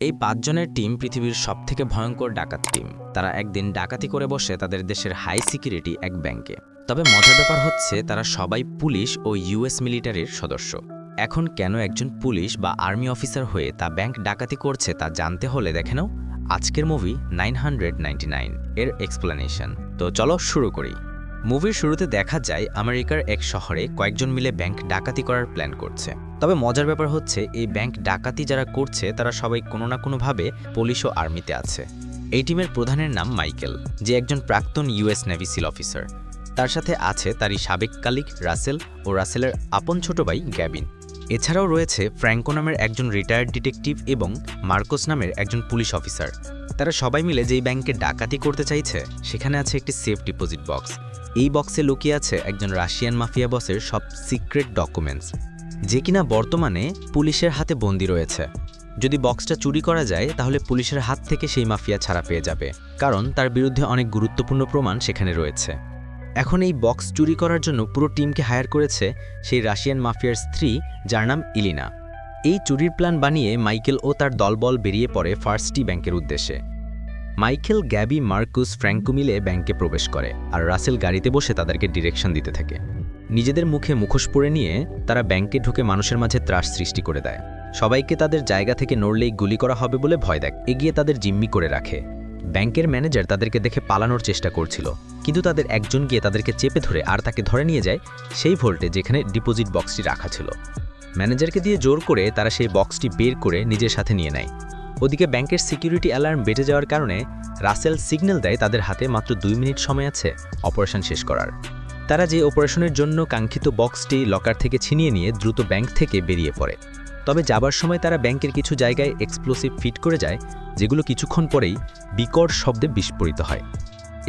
এই পাঁচজনের টিম পৃথিবীর সবথেকে ভয়ঙ্কর ডাকাত টিম। তারা একদিন ডাকাতি করে বসে তাদের দেশের হাই সিকিউরিটি এক ব্যাংকে। তবে মজার ব্যাপার হচ্ছে, তারা সবাই পুলিশ ও ইউএস মিলিটারির সদস্য। এখন কেন একজন পুলিশ বা আর্মি অফিসার হয়ে তা ব্যাংক ডাকাতি করছে তা জানতে হলে দেখে নাও। আজকের মুভি নাইন এর এক্সপ্লেনেশন। তো চলো শুরু করি। মুভির শুরুতে দেখা যায় আমেরিকার এক শহরে কয়েকজন মিলে ব্যাংক ডাকাতি করার প্ল্যান করছে। তবে মজার ব্যাপার হচ্ছে, এই ব্যাংক ডাকাতি যারা করছে, তারা সবাই কোনো না কোনোভাবে পুলিশ ও আর্মিতে আছে। এই টিমের প্রধানের নাম মাইকেল, যে একজন প্রাক্তন ইউএস নেভি সিল অফিসার। তার সাথে আছে তারই সাবেক কালিক রাসেল ও রাসেলের আপন ছোট ভাই গ্যাবিন। এছাড়াও রয়েছে ফ্র্যাঙ্কো নামের একজন রিটায়ার্ড ডিটেকটিভ এবং মার্কোস নামের একজন পুলিশ অফিসার তারা সবাই মিলে যেই ব্যাংকে ডাকাতি করতে চাইছে, সেখানে আছে একটি সেফ ডিপোজিট বক্স এই বক্সে লুকিয়ে আছে একজন রাশিয়ান মাফিয়া বসের সব সিক্রেট ডকুমেন্টস যে কিনা বর্তমানে পুলিশের হাতে বন্দি রয়েছে। যদি বক্সটা চুরি করা যায়, তাহলে পুলিশের হাত থেকে সেই মাফিয়া ছাড়া পেয়ে যাবে, কারণ তার বিরুদ্ধে অনেক গুরুত্বপূর্ণ প্রমাণ সেখানে রয়েছে। এখন এই বক্স চুরি করার জন্য পুরো টিমকে হায়ার করেছে সেই রাশিয়ান মাফিয়ার স্ত্রী, যার নাম ইলিনা। এই চুরির প্ল্যান বানিয়ে মাইকেল ও তার দলবল বেরিয়ে পড়ে ফার্স্টি ব্যাংকের উদ্দেশ্যে। মাইকেল, গ্যাবি, মার্কুস, ফ্র্যাঙ্কো মিলে ব্যাংকে প্রবেশ করে আর রাসেল গাড়িতে বসে তাদেরকে ডিরেকশন দিতে থাকে। নিজেদের মুখে মুখোশ পরে নিয়ে তারা ব্যাংকে ঢুকে মানুষের মাঝে ত্রাস সৃষ্টি করে দেয়। সবাইকে তাদের জায়গা থেকে নড়লেই গুলি করা হবে বলে ভয় দেখ এগিয়ে তাদের জিম্মি করে রাখে। ব্যাংকের ম্যানেজার তাদেরকে দেখে পালানোর চেষ্টা করছিল, কিন্তু তাদের একজন গিয়ে তাদেরকে চেপে ধরে আর তাকে ধরে নিয়ে যায় সেই ভোল্টে যেখানে ডিপোজিট বক্সটি রাখা ছিল। ম্যানেজারকে দিয়ে জোর করে তারা সেই বক্সটি বের করে নিজের সাথে নিয়ে নেয়। ওদিকে ব্যাংকের সিকিউরিটি অ্যালার্ম বেটে যাওয়ার কারণে রাসেল সিগন্যাল দেয় তাদের হাতে মাত্র দুই মিনিট সময় আছে অপারেশন শেষ করার। তারা যে অপারেশনের জন্য কাঙ্ক্ষিত বক্সটি লকার থেকে ছিনিয়ে নিয়ে দ্রুত ব্যাংক থেকে বেরিয়ে পড়ে। তবে যাবার সময় তারা ব্যাংকের কিছু জায়গায় এক্সপ্লোসিভ ফিট করে যায়, যেগুলো কিছুক্ষণ পরেই বিকট শব্দে বিস্ফোরিত হয়।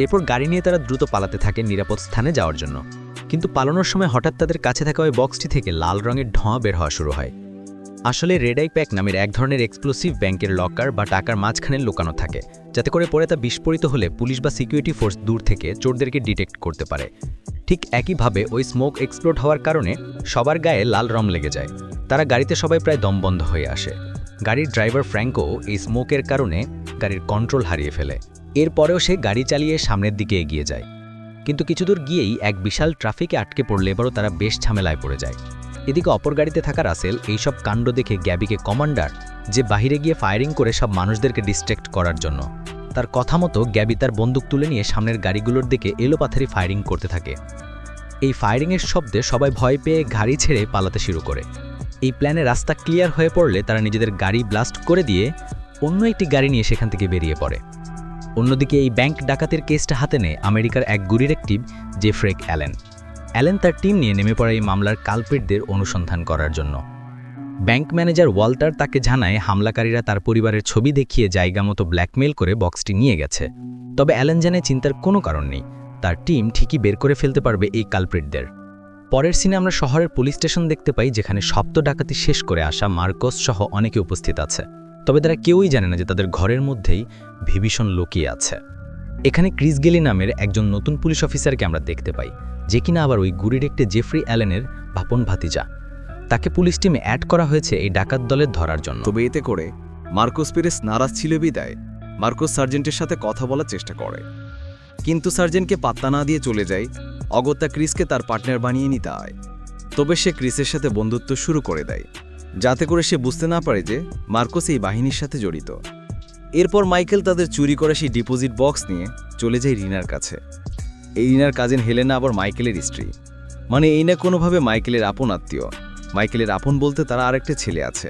এরপর গাড়ি নিয়ে তারা দ্রুত পালাতে থাকে নিরাপদ স্থানে যাওয়ার জন্য। কিন্তু পালানোর সময় হঠাৎ তাদের কাছে থাকা ওই বক্সটি থেকে লাল রঙের ধোঁয়া বের হওয়া শুরু হয়। আসলে রেড আই প্যাক নামের এক ধরনের এক্সপ্লোসিভ ব্যাংকের লকার বা টাকার মাঝখানে লুকানো থাকে, যাতে করে পরে তা বিস্ফোরিত হলে পুলিশ বা সিকিউরিটি ফোর্স দূর থেকে চোরদেরকে ডিটেক্ট করতে পারে। ঠিক একইভাবে ওই স্মোক এক্সপ্লোড হওয়ার কারণে সবার গায়ে লাল রং লেগে যায়। তারা গাড়িতে সবাই প্রায় দমবন্ধ হয়ে আসে। গাড়ির ড্রাইভার ফ্র্যাঙ্কো এই স্মোকের কারণে গাড়ির কন্ট্রোল হারিয়ে ফেলে। এরপরেও সে গাড়ি চালিয়ে সামনের দিকে এগিয়ে যায়। কিন্তু কিছুদূর গিয়েই এক বিশাল ট্রাফিকে আটকে পড়লে এবারও তারা বেশ ঝামেলায় পড়ে যায়। এদিকে অপর গাড়িতে থাকা রাসেল এইসব কাণ্ড দেখে গ্যাবিকে কমান্ডার যে বাহিরে গিয়ে ফায়ারিং করে সব মানুষদেরকে ডিস্ট্র্যাক্ট করার জন্য। তার কথা মতো গ্যাবি তার বন্দুক তুলে নিয়ে সামনের গাড়িগুলোর দিকে এলোপাথারি ফায়ারিং করতে থাকে। এই ফায়ারিংয়ের শব্দে সবাই ভয় পেয়ে গাড়ি ছেড়ে পালাতে শুরু করে। এই প্ল্যানে রাস্তা ক্লিয়ার হয়ে পড়লে তারা নিজেদের গাড়ি ব্লাস্ট করে দিয়ে অন্য একটি গাড়ি নিয়ে সেখান থেকে বেরিয়ে পড়ে। অন্যদিকে এই ব্যাংক ডাকাতের কেসটা হাতে নেয় আমেরিকার এক গুরিরেক্টিভ জেফ্রেক অ্যালেন অ্যালেন তার টিম নিয়ে নেমে পড়ে এই মামলার কালপেটদের অনুসন্ধান করার জন্য। ব্যাংক ম্যানেজার ওয়াল্টার তাকে জানায়, হামলাকারীরা তার পরিবারের ছবি দেখিয়ে জায়গা মতো ব্ল্যাকমেল করে বক্সটি নিয়ে গেছে। তবে অ্যালেন জানে চিন্তার কোনো কারণ নেই। তার টিম ঠিকই বের করে ফেলতে পারবে এই কালপ্রিটদের। পরের সিনে আমরা শহরের পুলিশ স্টেশন দেখতে পাই, যেখানে সপ্ত ডাকাতি শেষ করে আসা মার্কস সহ অনেকে উপস্থিত আছে। তবে তারা কেউই জানে না যে তাদের ঘরের মধ্যেই বিভীষণ লুকিয়ে আছে। এখানে ক্রিস গেলি নামের একজন নতুন পুলিশ অফিসারকে আমরা দেখতে পাই, যে কিনা আবার ওই গুড়ির একটি জেফ্রি অ্যালেনের ভাপন ভাতিজা। তাকে পুলিশ টিমে অ্যাড করা হয়েছে এই ডাকাত দলের ধরার জন্য। তবে এতে করে মার্কোস পেরেস নারাজ ছিল বিদায়। মার্কোস সার্জেন্টের সাথে কথা বলার চেষ্টা করে। কিন্তু সার্জেন্টকে পাত্তা না দিয়ে চলে যায়। অগত্যা ক্রিসকে তার পার্টনার বানিয়ে নিতে হয়। তবে সে ক্রিসের সাথে বন্ধুত্ব শুরু করে দেয়। যাতে করে সে বুঝতে না পারে যে মার্কোস এই বাহিনীর সাথে জড়িত। এরপর মাইকেল তাদের চুরি করা সেই ডিপোজিট বক্স নিয়ে চলে যায় রিনার কাছে। এই রিনার কাজিন হেলেনা আবার মাইকেলের স্ত্রী। মানে এই না কোনোভাবে মাইকেলের আপন আত্মীয়। মাইকেলের আপন বলতে তারা আরেকটা ছেলে আছে।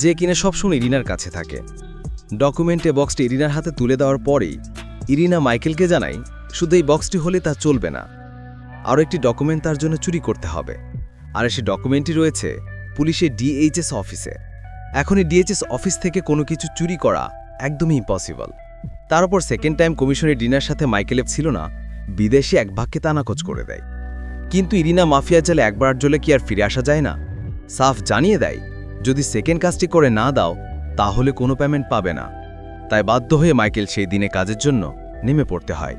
যে কিনা সবসময় ইরিনার কাছে থাকে। ডকুমেন্টে বক্সটি ইরিনার হাতে তুলে দেওয়ার পরেই ইরিনা মাইকেলকে জানায়, শুধু এই বক্সটি হলে তা চলবে না। আরও একটি ডকুমেন্ট তার জন্য চুরি করতে হবে। আর সেই ডকুমেন্টটি রয়েছে পুলিশের ডিএইচএস অফিসে। এখন এই ডিএইচএস অফিস থেকে কোনো কিছু চুরি করা একদমই ইম্পসিবল তার উপর সেকেন্ড টাইম কমিশনের ডিনার সাথে মাইকেলের ছিল না, বিদেশে এক ভাগকে তানাকোচ করে দেয়। কিন্তু ইরিনা মাফিয়া জালে একবার জলে কি আর ফিরে আসা যায় না? সাফ জানিয়ে দেয়, যদি সেকেন্ড কাজটি করে না দাও, তাহলে কোনো পেমেন্ট পাবে না। তাই বাধ্য হয়ে মাইকেল সেই দিনে কাজের জন্য নেমে পড়তে হয়।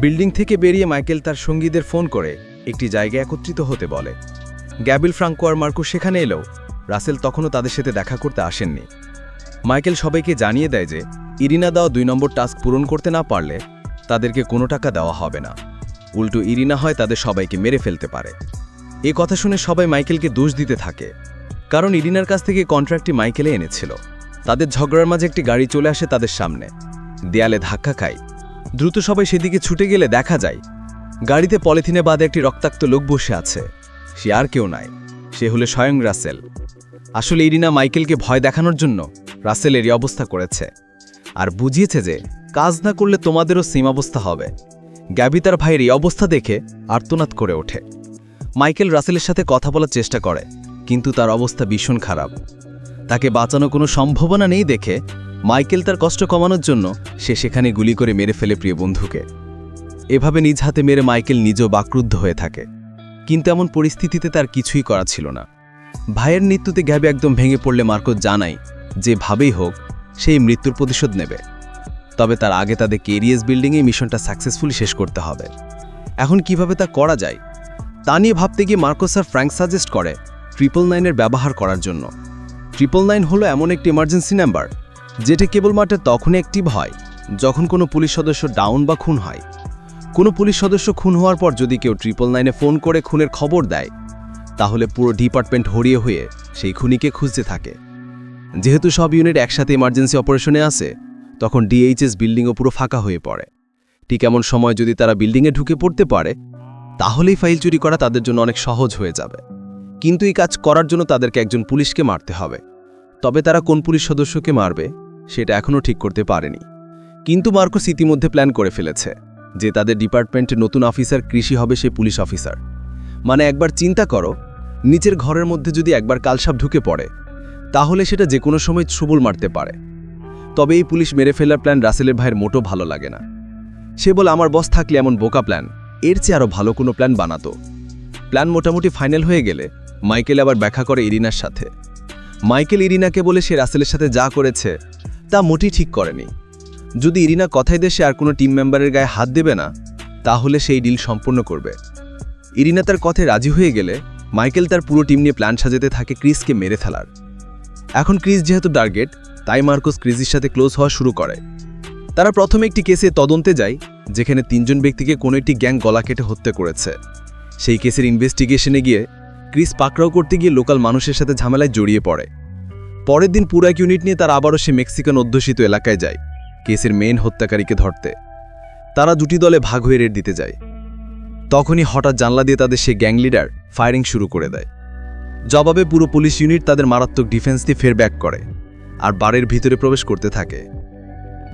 বিল্ডিং থেকে বেরিয়ে মাইকেল তার সঙ্গীদের ফোন করে একটি জায়গায় একত্রিত হতে বলে। গ্যাবিল, ফ্রাঙ্কো আর মার্কো সেখানে এলেও রাসেল তখনও তাদের সাথে দেখা করতে আসেননি। মাইকেল সবাইকে জানিয়ে দেয় যে, ইরিনা দেওয়া দুই নম্বর টাস্ক পূরণ করতে না পারলে তাদেরকে কোনো টাকা দেওয়া হবে না। উল্টো ইরিনা হয় তাদের সবাইকে মেরে ফেলতে পারে। এ কথা শুনে সবাই মাইকেলকে দোষ দিতে থাকে। কারণ ইরিনার কাছ থেকে কন্ট্রাক্টটি মাইকেলে এনেছিল। তাদের ঝগড়ার মাঝে একটি গাড়ি চলে আসে তাদের সামনে। দেয়ালে ধাক্কা খায়। দ্রুত সবাই সেদিকে ছুটে গেলে দেখা যায়, গাড়িতে পলিথিনে বাঁধে একটি রক্তাক্ত লোক বসে আছে। সে আর কেউ নাই। সে হলে স্বয়ং রাসেল। আসলে ইরিনা মাইকেলকে ভয় দেখানোর জন্য রাসেলের এই অবস্থা করেছে। আর বুঝিয়েছে যে, কাজ না করলে তোমাদেরও সেম অবস্থা হবে। গ্যাবি তার ভাইয়ের এই অবস্থা দেখে আর্তনাদ করে ওঠে। মাইকেল রাসেলের সাথে কথা বলার চেষ্টা করে, কিন্তু তার অবস্থা ভীষণ খারাপ। তাকে বাঁচানো কোনো সম্ভাবনা নেই দেখে মাইকেল তার কষ্ট কমানোর জন্য সে সেখানে গুলি করে মেরে ফেলে প্রিয় বন্ধুকে। এভাবে নিজ হাতে মেরে মাইকেল নিজেও বাক্রুদ্ধ হয়ে থাকে। কিন্তু এমন পরিস্থিতিতে তার কিছুই করা ছিল না। ভাইয়ের মৃত্যুতে গ্যাবে একদম ভেঙে পড়লে মার্কো জানাই যেভাবেই হোক, সেই মৃত্যুর প্রতিশোধ নেবে। তবে তার আগে তাদের কেরিয়াস বিল্ডিংয়ে মিশনটা সাকসেসফুলি শেষ করতে হবে। এখন কীভাবে তা করা যায়, তা নিয়ে ভাবতে গিয়ে মার্কোস ফ্র্যাঙ্ক সাজেস্ট করে ট্রিপল নাইনের ব্যবহার করার জন্য। ট্রিপল নাইন হলো এমন একটি ইমার্জেন্সি নাম্বার যেটি কেবলমাত্র তখনই অ্যাক্টিভ হয় যখন কোনো পুলিশ সদস্য ডাউন বা খুন হয়। কোনো পুলিশ সদস্য খুন হওয়ার পর যদি কেউ ট্রিপল নাইনে ফোন করে খুনের খবর দেয়, তাহলে পুরো ডিপার্টমেন্ট হরিয়ে হয়ে সেই খুনিকে খুঁজতে থাকে। যেহেতু সব ইউনিট একসাথে ইমার্জেন্সি অপারেশনে আসে তখন ডিএইচএস বিল্ডিংও পুরো ফাঁকা হয়ে পড়ে। ঠিক এমন সময় যদি তারা বিল্ডিংয়ে ঢুকে পড়তে পারে, তাহলেই ফাইল চুরি করা তাদের জন্য অনেক সহজ হয়ে যাবে। কিন্তু এই কাজ করার জন্য তাদেরকে একজন পুলিশকে মারতে হবে। তবে তারা কোন পুলিশ সদস্যকে মারবে, সেটা এখনও ঠিক করতে পারেনি। কিন্তু মার্কোস ইতিমধ্যে প্ল্যান করে ফেলেছে যে তাদের ডিপার্টমেন্টে নতুন অফিসার কৃষি হবে সে পুলিশ অফিসার। মানে একবার চিন্তা করো, নিচের ঘরের মধ্যে যদি একবার কালসাপ ঢুকে পড়ে, তাহলে সেটা যে কোনো সময় সবুল মারতে পারে। তবে এই পুলিশ মেরে ফেলার প্ল্যান রাসেলের ভাইয়ের মোটো ভালো লাগে না। সে বলে, আমার বস থাকলে এমন বোকা প্ল্যান। এর চেয়ে আরও ভালো কোনো প্ল্যান বানাতো। প্ল্যান মোটামুটি ফাইনাল হয়ে গেলে মাইকেল আবার ব্যাখ্যা করে ইরিনার সাথে। মাইকেল ইরিনাকে বলে সে রাসেলের সাথে যা করেছে, তা মোটেই ঠিক করেনি। যদি ইরিনা কথাই দেশে আর কোনো টিম মেম্বারের গায়ে হাত দেবে না, তাহলে সেই ডিল সম্পূর্ণ করবে। ইরিনা তার কথায় রাজি হয়ে গেলে মাইকেল তার পুরো টিম নিয়ে প্ল্যান সাজাতে থাকে ক্রিসকে মেরে ফেলার। এখন ক্রিস যেহেতু টার্গেট তাই মার্কোস ক্রিজির সাথে ক্লোজ হওয়া শুরু করে। তারা প্রথমে একটি কেসে তদন্তে যায়, যেখানে তিনজন ব্যক্তিকে কোনো একটি গ্যাং গলা কেটে হত্যা করেছে। সেই কেসের ইনভেস্টিগেশনে গিয়ে ক্রিস পাকড়াও করতে গিয়ে লোকাল মানুষের সাথে ঝামেলায় জড়িয়ে পড়ে। পরের দিন পুরো এক ইউনিট নিয়ে তারা আবারও সে মেক্সিকান অধ্যুষিত এলাকায় যায়, কেসের মেন হত্যাকারীকে ধরতে। তারা দুটি দলে ভাগ হয়ে রেড দিতে যায়। তখনই হঠাৎ জানলা দিয়ে তাদের সে গ্যাং লিডার ফায়ারিং শুরু করে দেয়। জবাবে পুরো পুলিশ ইউনিট তাদের মারাত্মক ডিফেন্স দিয়ে ফের ব্যাক করে। আর বাড়ির ভিতরে প্রবেশ করতে থাকে।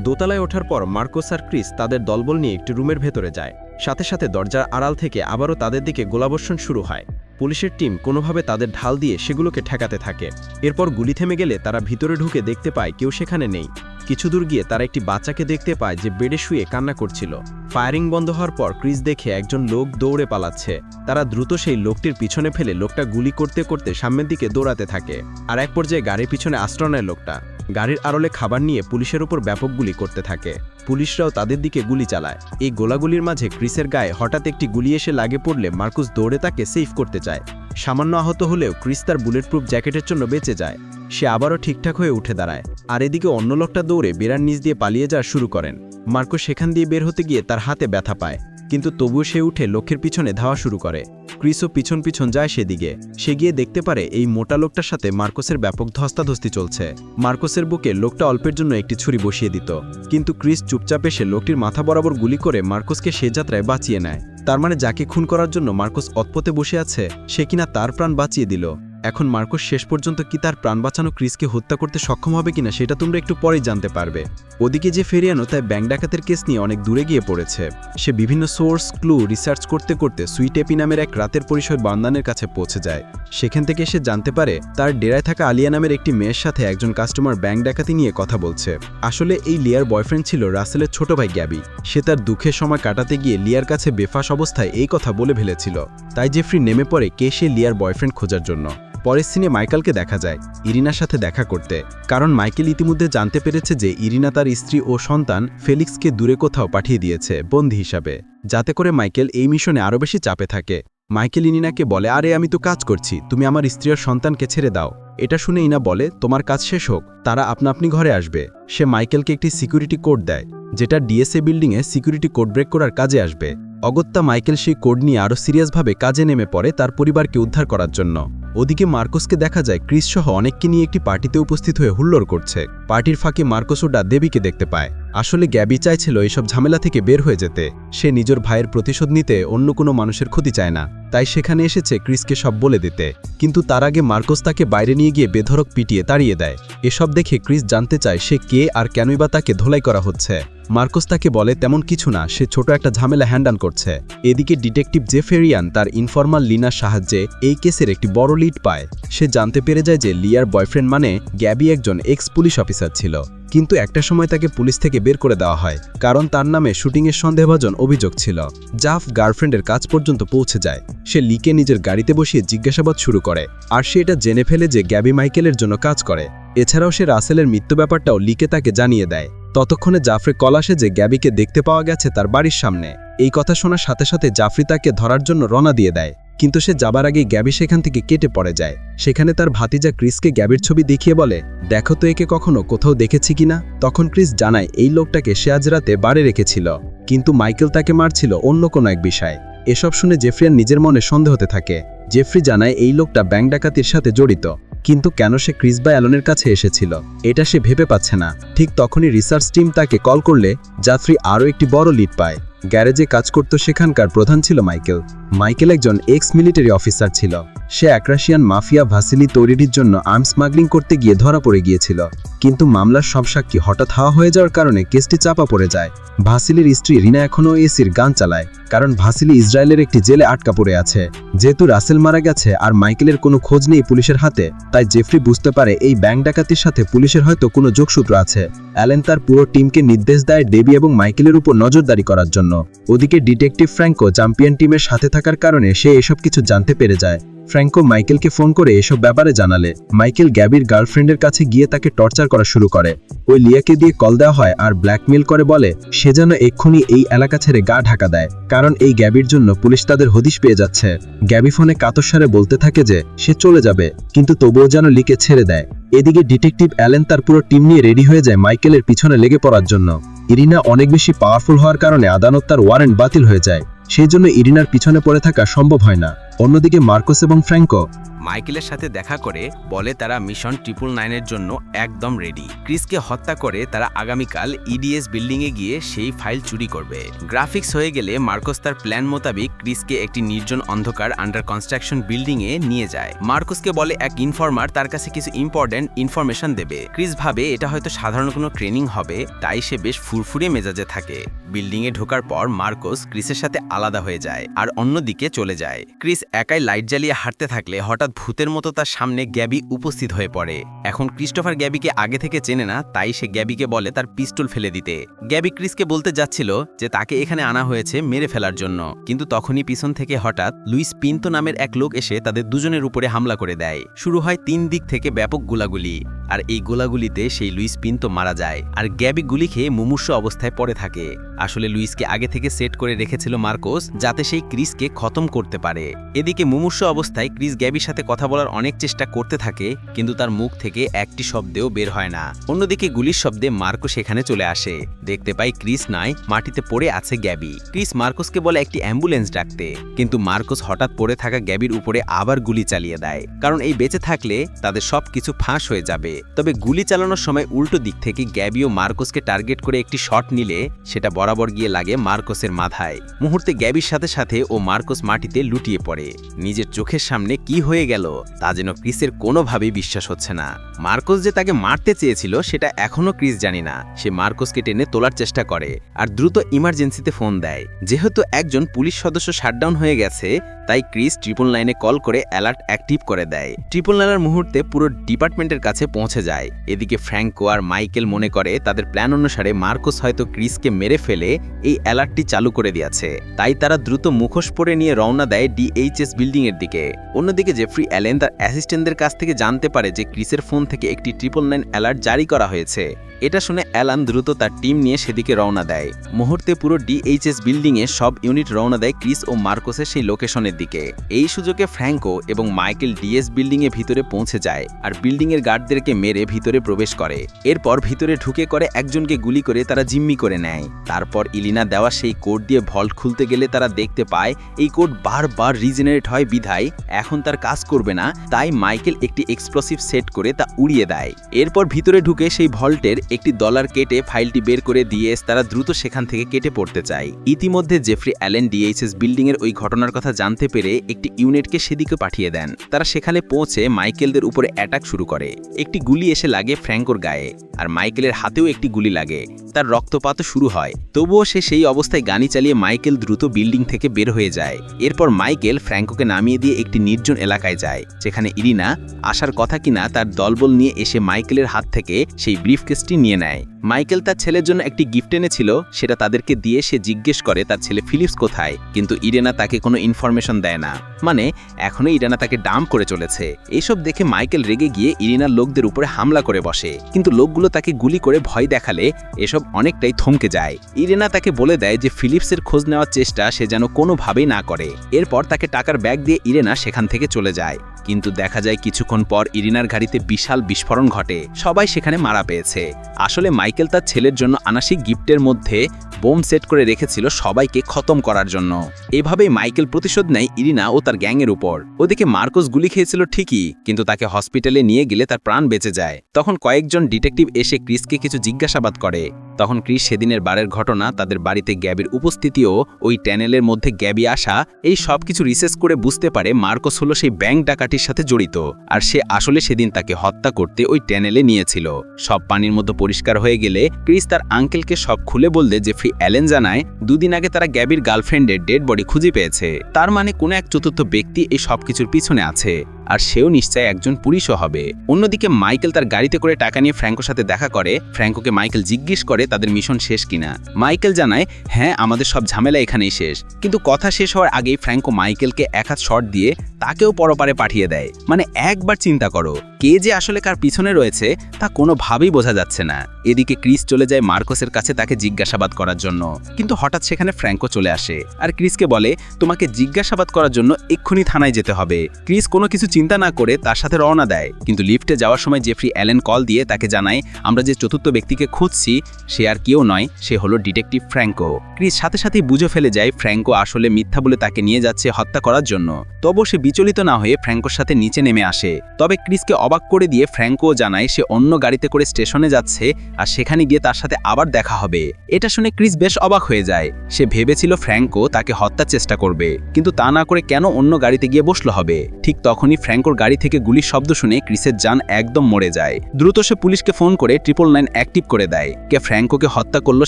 দোতলায় ওঠার পর মার্কোস আর ক্রিস তাদের দলবল নিয়ে একটি রুমের ভেতরে যায়। সাথে সাথে দরজার আড়াল থেকে আবারও তাদের দিকে গোলাবর্ষণ শুরু হয়। পুলিশের টিম কোনোভাবে তাদের ঢাল দিয়ে সেগুলোকে ঠেকাতে থাকে। এরপর গুলি থেমে গেলে তারা ভিতরে ঢুকে দেখতে পায় কেউ সেখানে নেই। কিছু দূর গিয়ে তারা একটি বাচ্চাকে দেখতে পায় যে বেডে শুয়ে কান্না করছিল। ফায়ারিং বন্ধ হওয়ার পর ক্রিস দেখে একজন লোক দৌড়ে পালাচ্ছে। তারা দ্রুত সেই লোকটির পিছনে ফেলে লোকটা গুলি করতে করতে সামনের দিকে দৌড়াতে থাকে। আর এক পর্যায়ে গাড়ির পিছনে আশ্রয় নেয় লোকটা। গাড়ির আড়লে খাবার নিয়ে পুলিশের উপর ব্যাপক গুলি করতে থাকে। পুলিশরাও তাদের দিকে গুলি চালায়। এই গোলাগুলির মাঝে ক্রিসের গায়ে হঠাৎ একটি গুলি এসে লাগে পড়লে মার্কুস দৌড়ে তাকে সেফ করতে চায়। সামান্য আহত হলেও ক্রিস তার বুলেট প্রুফ জ্যাকেটের জন্য বেঁচে যায়। সে আবারও ঠিকঠাক হয়ে উঠে দাঁড়ায় আর এদিকে অন্য লোকটা দৌড়ে বেড়ার নিচ দিয়ে পালিয়ে যাওয়া শুরু করেন। মার্কো সেখান দিয়ে বের হতে গিয়ে তার হাতে ব্যথা পায়, কিন্তু তবুও সে উঠে লক্ষ্যের পিছনে ধাওয়া শুরু করে। ক্রিসও পিছন পিছন যায় সেদিকে। সে গিয়ে দেখতে পারে এই মোটা লোকটার সাথে মার্কোসের ব্যাপক ধস্তাধস্তি চলছে। মার্কোসের বুকে লোকটা অল্পের জন্য একটি ছুরি বসিয়ে দিত, কিন্তু ক্রিস চুপচাপ এসে লোকটির মাথা বরাবর গুলি করে মার্কোসকে সে যাত্রায় বাঁচিয়ে নেয়। তার মানে যাকে খুন করার জন্য মার্কোস অতপথে বসে আছে, সে কিনা তার প্রাণ বাঁচিয়ে দিল। এখন মার্কোস শেষ পর্যন্ত কি তার প্রাণ বাঁচানো ক্রিসকে হত্যা করতে সক্ষম হবে কিনা সেটা তোমরা একটু পরেই জানতে পারবে। ওদিকে যে ফেরিয়ানো তাই ব্যাংক ডাকাতের কেস নিয়ে অনেক দূরে গিয়ে পড়েছে। সে বিভিন্ন সোর্স, ক্লু, রিসার্চ করতে করতে সুইটেপি নামের এক রাতের পরিসর বান্দানের কাছে পৌঁছে যায়। সেখান থেকে সে জানতে পারে তার ডেরায় থাকা আলিয়া নামের একটি মেয়ের সাথে একজন কাস্টমার ব্যাংক ডাকাতি নিয়ে কথা বলছে। আসলে এই লিয়ার বয়ফ্রেন্ড ছিল রাসেলের ছোট ভাই গ্যাবি। সে তার দুঃখের সময় কাটাতে গিয়ে লিয়ার কাছে বেফাস অবস্থায় এই কথা বলে ফেলেছিল। তাই জেফ্রি নেমে পড়ে কে সে লিয়ার বয়ফ্রেন্ড খোঁজার জন্য। পরের সিনে মাইকেলকে দেখা যায়, ইরিনার সাথে দেখা করতে। কারণ মাইকেল ইতিমধ্যে জানতে পেরেছে যে ইরিনা তার স্ত্রী ও সন্তান ফেলিক্সকে দূরে কোথাও পাঠিয়ে দিয়েছে, বন্দী হিসাবে। যাতে করে মাইকেল এই মিশনে আরও বেশি চাপে থাকে। মাইকেল ইনিনাকে বলে, আরে, আমি তো কাজ করছি, তুমি আমার স্ত্রী আর সন্তানকে ছেড়ে দাও। এটা শুনে ইনা বলে, তোমার কাজ শেষ হোক, তারা আপনা আপনি ঘরে আসবে। সে মাইকেলকে একটি সিকিউরিটি কোড দেয়, যেটা ডিএসএ বিল্ডিংয়ে সিকিউরিটি কোড ব্রেক করার কাজে আসবে। অগত্যা মাইকেল সেই কোড নিয়ে আরও সিরিয়াসভাবে কাজে নেমে পড়ে তার পরিবারকে উদ্ধার করার জন্য। ওদিকে মার্কোসকে দেখা যায় ক্রিস সহ অনেককে নিয়ে একটি পার্টিতে উপস্থিত হয়ে হুল্লোর করছে। পার্টির ফাঁকে মার্কোসোডা দেবীকে দেখতে পায়। আসলে গ্যাবি চাইছিল এসব ঝামেলা থেকে বের হয়ে যেতে। সে নিজের ভাইয়ের প্রতিশোধ নিতে অন্য কোনো মানুষের ক্ষতি চায় না। তাই সেখানে এসেছে ক্রিসকে সব বলে দিতে। কিন্তু তার আগে মার্কোস তাকে বাইরে নিয়ে গিয়ে বেধরক পিটিয়ে তাড়িয়ে দেয়। এসব দেখে ক্রিস জানতে চায় সে কে আর কেনই বা তাকে ধোলাই করা হচ্ছে। মার্কোস তাকে বলে, তেমন কিছু না, সে ছোট একটা ঝামেলা হ্যান্ডান করছে। এদিকে ডিটেকটিভ জেফেরিয়ান তার ইনফরমাল লিনার সাহায্যে এই কেসের একটি বড় লিড পায়। সে জানতে পেরে যায় যে লিয়ার বয়ফ্রেন্ড মানে গ্যাবি একজন এক্স পুলিশ অফিসার ছিল। কিন্তু একটা সময় তাকে পুলিশ থেকে বের করে দেওয়া হয়, কারণ তার নামে শুটিংয়ের সন্দেহভাজন অভিযোগ ছিল জাফ গার্লফ্রেন্ডের কাজ পর্যন্ত পৌঁছে যায়। সে লিকে নিজের গাড়িতে বসিয়ে জিজ্ঞাসাবাদ শুরু করে, আর সে এটা জেনে ফেলে যে গ্যাবি মাইকেলের জন্য কাজ করে। এছাড়াও সে রাসেলের মৃত্যু ব্যাপারটাও লিকে তাকে জানিয়ে দেয়। ততক্ষণে জাফরি কল আসে যে গ্যাবিকে দেখতে পাওয়া গেছে তার বাড়ির সামনে। এই কথা শোনার সাথে সাথে জাফরি তাকে ধরার জন্য রওনা দিয়ে দেয়। কিন্তু সে যাবার আগেই গ্যাবি সেখান থেকে কেটে পড়ে যায়। সেখানে তার ভাতিজা ক্রিসকে গ্যাবির ছবি দেখিয়ে বলে, দেখো তো একে কখনো কোথাও দেখেছি কিনা? তখন ক্রিস জানায়, এই লোকটাকে সে আজ রাতে বাড়ি রেখেছিল। কিন্তু মাইকেল তাকে মারছিল অন্য কোনো এক বিষয়। এসব শুনে জেফরিয়ান নিজের মনে সন্দেহ হতে থাকে। জেফ্রি জানায়, এই লোকটা ব্যাংক ডাকাতির সাথে জড়িত। কিন্তু কেন সে ক্রিস বা অ্যালনের কাছে এসেছিল? এটা সে ভেবে পাচ্ছে না। ঠিক তখনই রিসার্চ টিম তাকে কল করলে জাফরি আরও একটি বড় লিড পায়। গ্যারেজে কাজ করত সেখানকার প্রধান ছিল মাইকেল। মাইকেল একজন এক্স মিলিটারি অফিসার ছিল। সে অ্যাক্রাশিয়ান মাফিয়া ভাসিলি তৈরির জন্য আর্ম স্মাগলিং করতে গিয়ে ধরা পড়ে গিয়েছিল। কিন্তু মামলার সব সাক্ষী হঠাৎ হাওয়া হয়ে যাওয়ার কারণে কেসটি চাপা পড়ে যায়। ভাসিলির স্ত্রী রিনা এখনও এসির গান চালায়, কারণ ভাসিলি ইসরায়েলের একটি জেলে আটকা পড়ে আছে। যেহেতু রাসেল মারা গেছে আর মাইকেলের কোনো খোঁজ নেই পুলিশের হাতে, তাই জেফরি বুঝতে পারে এই ব্যাংক ডাকাতির সাথে পুলিশের হয়তো কোনো যোগসূত্র আছে। অ্যালেন তার পুরো টিমকে নির্দেশ দেয় ডেবি এবং মাইকেলের উপর নজরদারি করার জন্য। ওদিকে ডিটেকটিভ ফ্র্যাঙ্কো চ্যাম্পিয়ন টিমের সাথে থাকার কারণে সে এসব কিছু জানতে পেরে যায়। ফ্র্যাঙ্কো মাইকেলকে ফোন করে এসব ব্যাপারে জানালে। মাইকেল গ্যাবির গার্লফ্রেন্ডের কাছে গিয়ে তাকে টর্চার করা শুরু করে। ওই লিয়াকে দিয়ে কল দেওয়া হয় আর ব্ল্যাকমেল করে বলে, সে যেন এক্ষুনি এই এলাকা ছেড়ে গা ঢাকা দেয়, কারণ এই গ্যাবির জন্য পুলিশ তাদের হদিশ পেয়ে যাচ্ছে। গ্যাবি ফোনে কাতস্বরে বলতে থাকে যে, সে চলে যাবে, কিন্তু তবুও যেন লিকে ছেড়ে দেয়। এদিকে ডিটেকটিভ অ্যালেন তার পুরো টিম নিয়ে রেডি হয়ে যায় মাইকেলের পিছনে লেগে পড়ার জন্য। ইরিনা অনেক বেশি পাওয়ারফুল হওয়ার কারণে আদালত তার ওয়ারেন্ট বাতিল হয়ে যায়। সেই জন্য ইরিনার পিছনে পড়ে থাকা সম্ভব হয় না। অন্যদিকে মার্কোস এবং ফ্র্যাঙ্কো মাইকেলের সাথে দেখা করে বলে তারা মিশন ট্রিপল নাইনের জন্য একদম রেডি। ক্রিসকে হত্যা করে তারা আগামীকাল ইডিএস বিল্ডিংয়ে গিয়ে সেই ফাইল চুরি করবে। গ্রাফিক্স হয়ে গেলে মার্কোস তার প্ল্যান মোতাবেক ক্রিসকে একটি নির্জন অন্ধকার আন্ডার কনস্ট্রাকশন বিল্ডিংয়ে নিয়ে যায়। মার্কোসকে বলে, এক ইনফর্মার তার কাছে কিছু ইম্পর্ট্যান্ট ইনফরমেশন দেবে। ক্রিস ভাবে এটা হয়তো সাধারণ কোনো ট্রেনিং হবে, তাই সে বেশ ফুরফুরে মেজাজে থাকে। বিল্ডিংয়ে ঢোকার পর মার্কোস ক্রিসের সাথে আলাদা হয়ে যায় আর অন্যদিকে চলে যায়। ক্রিস একাই লাইট জ্বালিয়ে হাঁটতে থাকলে হঠাৎ ভূতের মতো তার সামনে গ্যাবি উপস্থিত হয়ে পড়ে। এখন ক্রিস্টোফার গ্যাবিকে আগে থেকে চেনে না, তাই সে গ্যাবিকে বলে তার পিস্তল ফেলে দিতে। গ্যাবি ক্রিসকে বলতে যাচ্ছিল যে তাকে এখানে আনা হয়েছে মেরে ফেলার জন্য। কিন্তু তখনই পিছন থেকে হঠাৎ লুইস পিন্তো নামের এক লোক এসে তাদের দুজনের উপরে হামলা করে দেয়। শুরু হয় তিন দিক থেকে ব্যাপক গোলাগুলি। আর এই গোলাগুলিতে সেই লুইস পিন্তো মারা যায়। আর গ্যাবি গুলি খেয়ে মুমূর্ষ অবস্থায় পড়ে থাকে। আসলে লুইসকে আগে থেকে সেট করে রেখেছিল মার্কোস, যাতে সেই ক্রিসকে খতম করতে পারে। এদিকে মুমূর্ষ অবস্থায় ক্রিস গ্যাবির সাথে কথা বলার অনেক চেষ্টা করতে থাকে, কিন্তু তার মুখ থেকে একটি শব্দেও বের হয় না। অন্যদিকে গুলির শব্দে মার্কো সেখানে চলে আসে। দেখতে পাই ক্রিস নাই, মাটিতে পড়ে আছে গ্যাবি। ক্রিস মার্কোসকে বলে একটি অ্যাম্বুলেন্স ডাকতে, কিন্তু মার্কোস হঠাৎ পড়ে থাকা গ্যাবির উপরে আবার গুলি চালিয়ে দেয়। কারণ এই বেঁচে থাকলে তাদের সব কিছু ফাঁস হয়ে যাবে। তবে গুলি চালানোর সময় উল্টো দিক থেকে গ্যাবি ও মার্কোসকে টার্গেট করে একটি শট নিলে, সেটা বরাবর গিয়ে লাগে মার্কোসের মাথায়। মুহূর্তে গ্যাবির সাথে সাথে ও মার্কোস মাটিতে লুটিয়ে পড়ে। নিজের চোখের সামনে কি হয়ে গেল, তা যেন ক্রিসের কোনোভাবেই বিশ্বাস হচ্ছে না। মার্কোস যে তাকে মারতে চেয়েছিল, সেটা এখনও ক্রিস জানি না। সে মার্কোসকে টেনে তোলার চেষ্টা করে, আর দ্রুত ইমার্জেন্সিতে ফোন দেয়। যেহেতু একজন পুলিশ সদস্য শাটডাউন হয়ে গেছে তাই ক্রিস ট্রিপল লাইনে কল করে অ্যালার্ট অ্যাক্টিভ করে দেয়। ট্রিপল লাইনের মুহূর্তে পুরো ডিপার্টমেন্টের কাছে পৌঁছে যায়। এদিকে ফ্র্যাঙ্কো আর মাইকেল মনে করে তাদের প্ল্যান অনুসারে মার্কোস হয়তো ক্রিসকে মেরে ফেলে এই অ্যালার্টটি চালু করে দিয়েছে। তাই তারা দ্রুত মুখোশ পরে নিয়ে রওনা দেয় ডিএইচএস বিল্ডিং এর দিকে। অন্যদিকে জেফ্রি অ্যালেন তার অ্যাসিস্ট্যান্টদের কাছ থেকে জানতে পারে যে ক্রিসের ফোন থেকে একটি ট্রিপল নাইন অ্যালার্ট জারি করা হয়েছে। এটা শুনে অ্যালান দ্রুত তার টিম নিয়ে সেদিকে রওনা দেয়। মুহূর্তে পুরো ডিএইচএস বিল্ডিংয়ে সব ইউনিট রওনা দেয় ক্রিস ও মার্কোসের সেই লোকেশনের দিকে। এই সুযোগে ফ্র্যাঙ্কো এবং মাইকেল ডিএস বিল্ডিংয়ে ভিতরে পৌঁছে যায় আর বিল্ডিংয়ের গার্ডদেরকে মেরে ভিতরে প্রবেশ করে। এরপর ভিতরে ঢুকে করে একজনকে গুলি করে তারা জিম্মি করে নেয়। তারপর ইলিনা দেওয়া সেই কোড দিয়ে ভল্ট খুলতে গেলে তারা দেখতে পায়, এই কোড বারবার রিজেনারেট হয় বিধায়, এখন তার কাজ করবে না, তাই মাইকেল একটি এক্সপ্লোসিভ সেট করে তা উড়িয়ে দেয়। এরপর ভিতরে ঢুকে সেই ভল্টের একটি ডলার কেটে ফাইলটি বের করে দিয়ে তারা দ্রুত সেখান থেকে কেটে পড়তে চায়। ইতিমধ্যে জেফ্রি অ্যালেন ডিএইচএস বিল্ডিং এর ওই ঘটনার কথা জানতে পেরে একটি ইউনিটকে সেদিকে পাঠিয়ে দেন। তারা সেখানে পৌঁছে মাইকেলদের উপরে অ্যাটাক শুরু করে। একটি গুলি এসে লাগে ফ্র্যাঙ্কোর গায়ে, আর মাইকেলের হাতেও একটি গুলি লাগে। তার রক্তপাতও শুরু হয়। তবুও সে সেই অবস্থায় গানি চালিয়ে মাইকেল দ্রুত বিল্ডিং থেকে বের হয়ে যায়। এরপর মাইকেল ফ্র্যাঙ্কোকে নামিয়ে দিয়ে একটি নির্জন এলাকায় যায়, যেখানে ইরিনা আসার কথা কিনা তার দলবল নিয়ে এসে মাইকেলের হাত থেকে সেই ব্রিফকেসটি নিয়ে নেয়। মাইকেল তার ছেলের জন্য একটি গিফট এনেছিল, সেটা তাদেরকে দিয়ে সে জিজ্ঞেস করে তার ছেলে ফিলিপস কোথায়, কিন্তু ইরেনা তাকে কোনো ইনফরমেশন দেয় না। মানে এখনও ইরেনা তাকে ডাম করে চলেছে। এইসব দেখে মাইকেল রেগে গিয়ে ইরিনার লোকদের উপরে হামলা করে বসে, কিন্তু লোকগুলো তাকে গুলি করে ভয় দেখালে এসব অনেকটাই থমকে যায়। ইরেনা তাকে বলে দেয় যে ফিলিপসের খোঁজ নেওয়ার চেষ্টা সে যেন কোনোভাবেই না করে। এরপর তাকে টাকার ব্যাগ দিয়ে ইরেনা সেখান থেকে চলে যায়। কিন্তু দেখা যায় কিছুক্ষণ পর ইরিনার গাড়িতে বিশাল বিস্ফোরণ ঘটে। সবাই সেখানে মারা পেয়েছে। আসলে মাইকেল তার ছেলের জন্য আনাসি গিফটের মধ্যে বোম সেট করে রেখেছিল সবাইকে খতম করার জন্য। এভাবেই মাইকেল প্রতিশোধ নেয় ইরিনা ও তার গ্যাংয়ের উপর। ওদিকে মার্কোস গুলি খেয়েছিল ঠিকই, কিন্তু তাকে হসপিটালে নিয়ে গেলে তার প্রাণ বেঁচে যায়। তখন কয়েকজন ডিটেকটিভ এসে ক্রিসকে কিছু জিজ্ঞাসাবাদ করে। তখন ক্রিস সেদিনের বারের ঘটনা, তাদের বাড়িতে গ্যাবির উপস্থিতিও ওই ট্যানেলের মধ্যে গ্যাবি আসা, এই সব কিছু রিসার্চ করে বুঝতে পারে মার্কোস হলো সেই ব্যাংক ডাকাতির সাথে জড়িত। আর সে আসলে সেদিন তাকে হত্যা করতে ওই ট্যানেলে নিয়েছিল। সব পানির মধ্যে পরিষ্কার হয়ে গেলে ক্রিস তার আঙ্কেলকে সব খুলে বললে যে ফ্রি অ্যালেন জানায়, দুদিন আগে তারা গ্যাবির গার্লফ্রেন্ডের ডেড বডি খুঁজে পেয়েছে। তার মানে কোনো এক চতুর্থ ব্যক্তি এই সব কিছুর পিছনে আছে। আর সেও নিশ্চয় একজন পুলিশও হবে। অন্যদিকে মাইকেল তার গাড়িতে করে টাকা নিয়ে ফ্র্যাঙ্কোর সাথে দেখা করে। ফ্র্যাঙ্কোকে মাইকেল জিজ্ঞেস করে তাদের মিশন শেষ কিনা। মাইকেল জানায় হ্যাঁ আমাদের সব ঝামেলা এখানেই শেষ। কিন্তু কথা শেষ হওয়ার আগেই ফ্র্যাঙ্কো মাইকেলকে এক হাত শট দিয়ে তাকেও পরপারে পাঠিয়ে দেয়। মানে একবার চিন্তা করো, কে যে আসলে কার পিছনে রয়েছে, তা কোনোভাবেই বোঝা যাচ্ছে না। এদিকে ক্রিস চলে যায় মার্কোসের কাছে তাকে জিজ্ঞাসাবাদ করার জন্য। কিন্তু হঠাৎ সেখানে ফ্র্যাঙ্কো চলে আসে আর ক্রিসকে বলে, তোমাকে জিজ্ঞাসাবাদ করার জন্য এক্ষুনি থানায় যেতে হবে। ক্রিস কোনো কিছু চিন্তা না করে তার সাথে রওনা দেয়। কিন্তু লিফটে যাওয়ার সময় জেফ্রি অ্যালেন কল দিয়ে তাকে জানায়, আমরা যে চতুর্থ ব্যক্তিকে খুঁজছি, সে আর কেউ নয়, সে হলো ডিটেকটিভ ফ্র্যাঙ্কো। ক্রিস সাথে সাথেই বুঝে ফেলে যায় ফ্র্যাঙ্কো আসলে মিথ্যা বলে তাকে নিয়ে যাচ্ছে হত্যা করার জন্য। তবু সে বিচলিত না হয়ে ফ্র্যাঙ্কোর সাথে নিচে নেমে আসে। তবে ক্রিসকে অবাক করে দিয়ে ফ্র্যাঙ্কো জানায়, সে অন্য গাড়িতে করে স্টেশনে যাচ্ছে আর সেখানে গিয়ে তার সাথে আবার দেখা হবে। এটা শুনে ক্রিস বেশ অবাক হয়ে যায়। সে ভেবেছিল ফ্র্যাঙ্কো তাকে হত্যার চেষ্টা করবে, কিন্তু তা না করে কেন অন্য গাড়িতে গিয়ে বসল হবে? ঠিক তখনই ফ্র্যাঙ্কোর গাড়ি থেকে গুলির শব্দ শুনে ক্রিসের যান একদম মরে যায়। দ্রুত সে পুলিশকে ফোন করে ট্রিপল নাইন অ্যাক্টিভ করে দেয়। কে ফ্র্যাঙ্কোকে হত্যা করল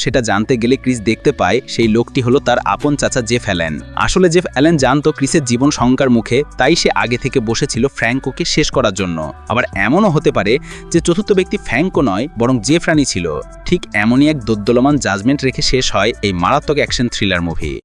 সেটা জানতে গেলে ক্রিস দেখতে পায় সেই লোকটি হলো তার আপন চাচা জেফ অ্যালেন। আসলে জেফ অ্যালেন জানতো ক্রিসের জীবন শঙ্কার মুখে, তাই সে আগে থেকে বসেছিল ফ্র্যাঙ্কোকে শেষ করার জন্য। আবার এমনও হতে পারে যে চতুর্থ ব্যক্তি ফ্র্যাঙ্কো নয়, বরং জেফ রানি ছিল। ঠিক এমনই এক দোদ্দলমান জাজমেন্ট রেখে শেষ হয় এই মারাত্মক অ্যাকশন থ্রিলার মুভি